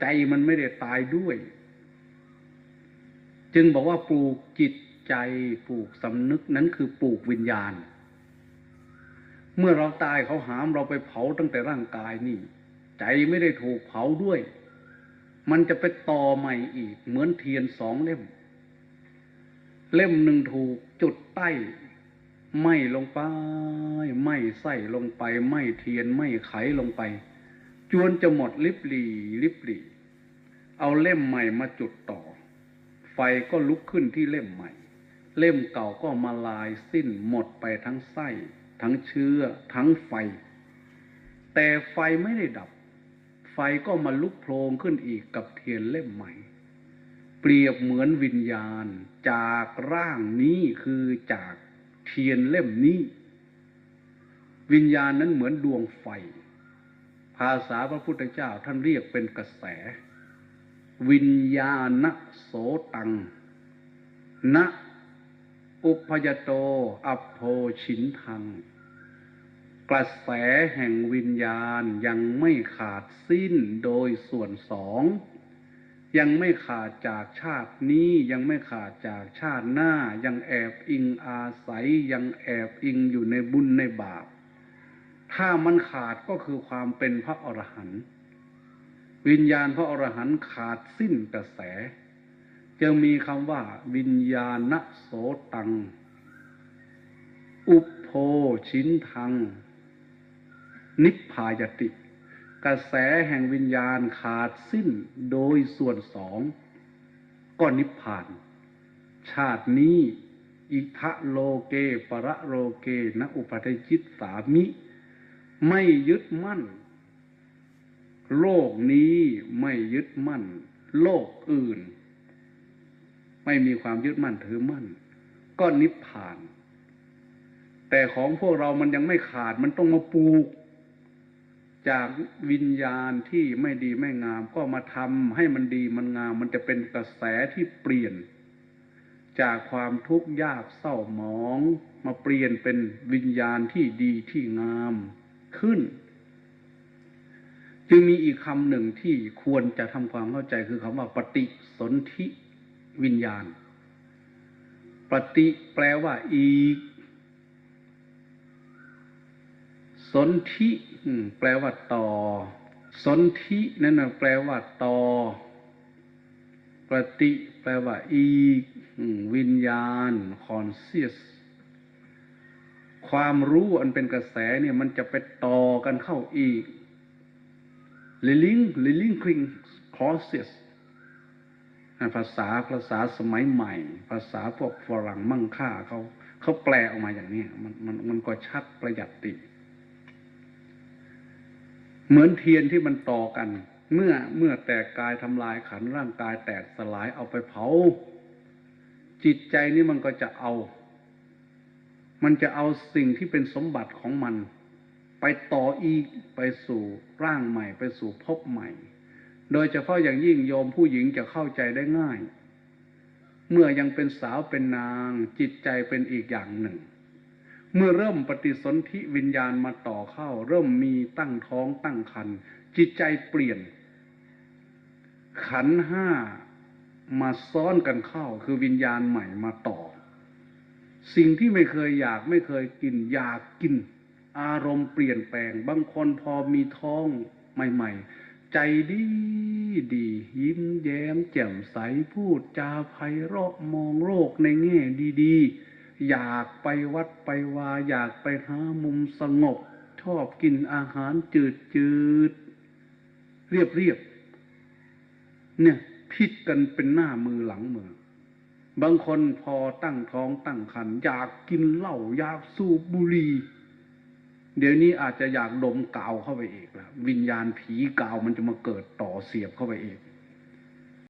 ใจมันไม่ได้ตายด้วย จึงบอกว่าปลูกจิตใจปลูกสำนึกนั้นคือปลูกวิญญาณ เมื่อเราตายเขาหามเราไปเผาตั้งแต่ร่างกายนี่ ใจไม่ได้ถูกเผาด้วย มันจะไปต่อใหม่อีก เหมือนเทียนสองเล่ม เล่มหนึ่งถูกจุดใต้ไหม่ลงไปไหม่ไส้ลงไปไหม่เทียนไหม่ไขลงไป จวนจะหมดลิบหลีลิบหลีเอาเล่มใหม่มาจุดต่อ ไฟก็ลุกขึ้นที่เล่มใหม่ เล่มเก่าก็มาลายสิ้นหมดไปทั้งไส้ ทั้งเชื้อ ทั้งไฟ แต่ไฟไม่ได้ดับ ไฟก็มาลุกโพลงขึ้นอีกกับเทียนเล่มใหม่ เปรียบเหมือนวิญญาณจากร่างนี้คือจากเทียนเล่มนี้ วิญญาณนั้นเหมือนดวงไฟ ภาษาพระพุทธเจ้าท่านเรียกเป็นกระแส วิญญาณโสตังณอุปยโต อัพโพชินทัง กระแสแห่งวิญญาณยังไม่ขาดสิ้นโดยส่วนสอง ยังไม่ขาดจากชาตินี้ยังไม่ขาดจากชาติหน้า ยังแอบอิงอาศัยยังแอบอิงอยู่ในบุญในบาป ถ้ามันขาดก็คือความเป็นพระอรหันต์วิญญาณพระอรหันต์ขาดสิ้นกระแสจะมีคำว่า วิญญาณโสตัง อุปโพชินทัง นิพพายติ กระแสแห่งวิญญาณขาดสิ้นโดยส่วนสองก็นิพพาน ชาตินี้ อิทะโลเกปะระโลเกนะอุปาทจิตสามิ ไม่ยึดมั่น โลกนี้ไม่ยึดมั่น โลกอื่น ไม่มีความยึดมั่นถือมั่น ก็นิพพาน แต่ของพวกเรามันยังไม่ขาดมันต้องมาปลูก จากวิญญาณที่ไม่ดีไม่งาม ก็มาทำให้มันดีมันงาม มันจะเป็นกระแสที่เปลี่ยน จากความทุกข์ยากเศร้าหมอง มาเปลี่ยนเป็นวิญญาณที่ดีที่งาม ขึ้น จึงมีอีกคำหนึ่งที่ควรจะทำความเข้าใจคือคำว่าปฏิสนธิวิญญาณ ปฏิแปลว่าอีก สนธิแปลว่าต่อ สนธินั่นแปลว่าต่อ ปฏิแปลว่าอีก วิญญาณ conscious ความรู้อันเป็นกระแสเนี่ยมันจะไปต่อกันเข้าอีก living living king process ภาษาภาษาสมัยใหม่ ภาษาพวกฝรั่งมั่งค่าเขาเขาแปลออกมาอย่างนี้มันมันมันก็ชัดประหยัดติเหมือนเทียนที่มันต่อกัน เมื่อเมื่อแตกกายทำลายขันร่างกายแตกสลายเอาไปเผา จิตใจนี่มันก็จะเอา มันจะเอาสิ่งที่เป็นสมบัติของมัน ไปต่ออีกไปสู่ร่างใหม่ ไปสู่ภพใหม่ โดยเฉพาะอย่างยิ่งโยมผู้หญิงจะเข้าใจได้ง่าย เมื่อยังเป็นสาวเป็นนาง จิตใจเป็นอีกอย่างหนึ่ง เมื่อเริ่มปฏิสนธิวิญญาณมาต่อเข้า เริ่มมีตั้งท้องตั้งครรภ์จิตใจเปลี่ยน ขันห้ามาซ้อนกันเข้า คือวิญญาณใหม่มาต่อ สิ่งที่ไม่เคยอยากไม่เคยกิน อยากกิน อารมณ์เปลี่ยนแปลง บางคนพอมีท้องใหม่ ๆ ใจดีดี ยิ้มแย้ม แจ่มใสพูดจาไพเราะมองโลกในแง่ดีๆ อยากไปวัดไปวา อยากไปหามุมสงบ ชอบกินอาหารจืดจืดๆเรียบเรียบเนี่ยพิดกันเป็นหน้ามือหลังมือ บางคนพอตั้งท้องตั้งครรภ์อยากกินเหล้าอยากสูบบุหรี่เดี๋ยวนี้อาจจะอยากดมกาวเข้าไปอีกแล้ววิญญาณผีกาวมันจะมาเกิดต่อเสียบเข้าไปอีก